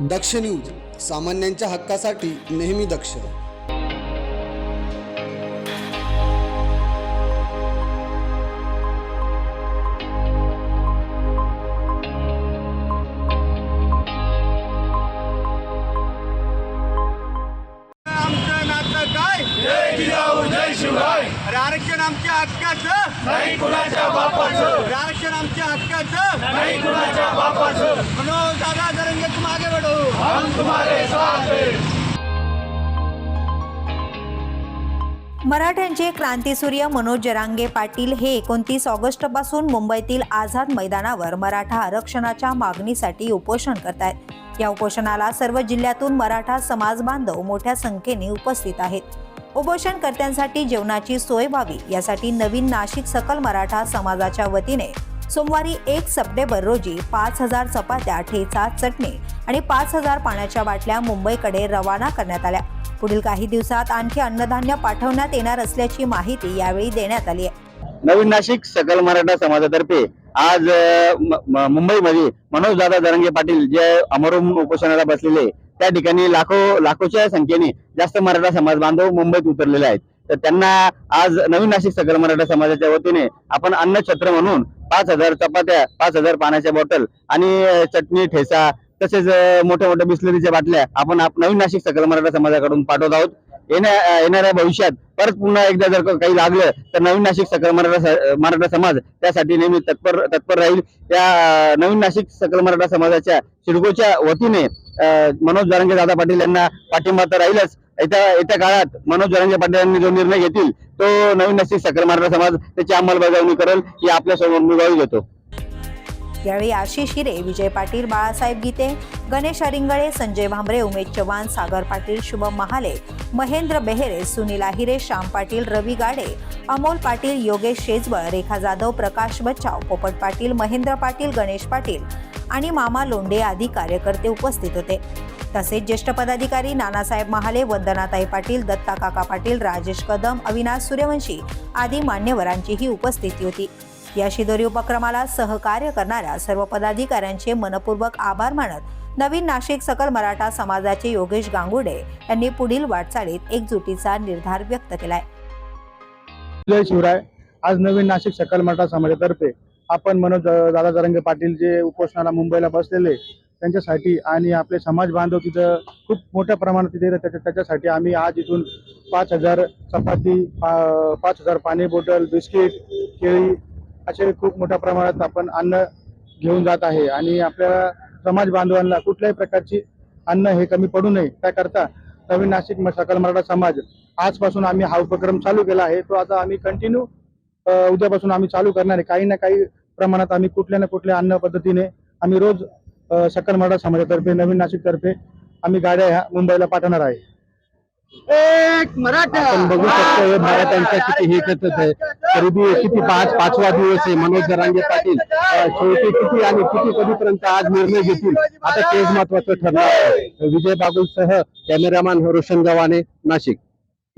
दक्ष news सामान्यांच्या हक्कासाठी नेहमी दक्ष. आमचं नातं काय? जय जिजाऊ जय शिवराय. आरक्षण आमच्या हक्काचं. नाही कुणाच्या बापाचं. आरक्षण आमच्या हक्काचं. नाही कुणाच्या बापाचं. मनोज दादा जरंगे तुम आगे बढ़ो हम तुम्हारे साथ हैं. मराठ्यांचे क्रांतीसूर्य मनोज जरांगे पाटील हे एकोणतीस ऑगस्टपासून मुंबईतील आझाद मैदानावर मराठा आरक्षणाच्या मागणीसाठी उपोषण करतायत. या उपोषणाला सर्व जिल्ह्यातून मराठा समाज बांधव मोठ्या संख्येने उपस्थित आहेत. उपोषणकर्त्यांसाठी जेवणाची सोय व्हावी यासाठी नवीन नाशिक सकल मराठा समाजाच्या वतीने सोमवारी एक सप्टेंबर रोजी पाच हजार चपात्या ठेचा चटणी आणि पाच हजार पाण्याच्या बाटल्या मुंबईकडे रवाना करण्यात आल्या. पुढील काही दिवसात आणखी अन्नधान्य पाठवण्यात येणार असल्याची माहिती यावेळी देण्यात आली आहे. नवीन नाशिक सकल मराठा समाजातर्फे आज मुंबईमध्ये मनोज दादा जरंगे पाटील जे अमरुम उपोषणाला बसलेले त्या ठिकाणी लाखो लाखोच्या संख्येने जास्त मराठा समाज बांधव मुंबईत उतरलेले आहेत. तर त्यांना आज नवीन नाशिक सकल मराठा समाजाच्या वतीने आपण अन्न छत्र म्हणून पाच हजार चपात्या पाच हजार पाण्याच्या बॉटल आणि चटणी ठेचा तसेच मोठ्या मोठ्या बिस्लरीच्या बाटल्या आपण आप- नवीन नाशिक सकल मराठा समाजाकडून पाठवत आहोत. येण्या येणाऱ्या भविष्यात परत पुन्हा एकदा जर काही लागलं तर नवीन नाशिक सकल मराठा मराठा समाज त्यासाठी नेहमी तत्पर तत्पर राहील. त्या नवीन नाशिक सकल मराठा समाजाच्या सिडकोच्या वतीने मनोज जरांगे दादा पाटील यांना पाठिंबा तर राहीलच. येत्या येत्या काळात मनोज जरांगे पाटील यांनी जो निर्णय घेतील तो नवीन नाशिक सकल मराठा समाज त्याची अंमलबजावणी करेल ही आपल्यासमोर मी घेतो. यावेळी आशिष हिरे विजय पाटील बाळासाहेब गीते गणेश अरिंगळे संजय भांबरे उमेश चव्हाण सागर पाटील शुभम महाले महेंद्र बेहेरे सुनील आहिरे श्याम पाटील रवी गाडे अमोल पाटील योगेश शेजवळ रेखा जाधव प्रकाश बच्चाव पोपट पाटील महेंद्र पाटील गणेश पाटील आणि मामा लोंढे आदी कार्यकर्ते उपस्थित होते. तसेच ज्येष्ठ पदाधिकारी नानासाहेब महाले वंदनाताई पाटील दत्ता काका पाटील राजेश कदम अविनाश सूर्यवंशी आदी मान्यवरांचीही उपस्थिती होती. या शिदोरी उपक्रमाला सहकार्य करणाऱ्या सर्व पदाधिकाऱ्यांचे मनपूर्वक आभार मानत नवीन नाशिक सकल मराठा समाजाचे योगेश गांगुडे यांनी पुढील वाटचालीत एकजुटीचा निर्धार व्यक्त केलाय. जय शिवराय. आज नवीन नाशिक सकल मराठा समाजातर्फे आपण मनोज दादा जरंगे पाटील जे उपोषणाला मुंबईला बसलेले त्यांच्यासाठी आणि आपले समाज बांधव तिथं खूप मोठ्या प्रमाणात तिथे त्याच्या त्याच्यासाठी आम्ही आज इथून पाच हजार चपाती पा- पाच हजार पाणी बॉटल बिस्किट केळी असे खूप मोठ्या प्रमाणात आपण अन्न घेऊन जात आहे आणि आपल्या समाज बांधवांना कुठल्याही प्रकारची अन्न हे कमी पडू नये. त्याकरता नवीन नाशिक सकल मराठा समाज आजपासून आम्ही हा उपक्रम चालू केला आहे. तो आता आम्ही कंटिन्यू उद्यापासून आम्ही चालू करणार आहे. काही ना काही प्रमाणात आम्ही कुठल्या ना कुठल्या अन्न पद्धतीने आम्ही रोज सकल मराठा समाजातर्फे नवीन नाशिक तर्फे आम्ही गाड्या ह्या मुंबईला पाठवणार आहे. आपण बघू शकतो हे मराठ्यांच्या किती हे करत आहे तरी बी किती पाच पाचवा दिवस आहे. मनोज जरांगे पाटील. शेवटी किती आणि किती कधीपर्यंत आज निर्णय घेतील? आता तेच महत्वाचं ठरणार आहे. विजय बागुलसह कॅमेरामॅन रोशन गव्हाणे नाशिक.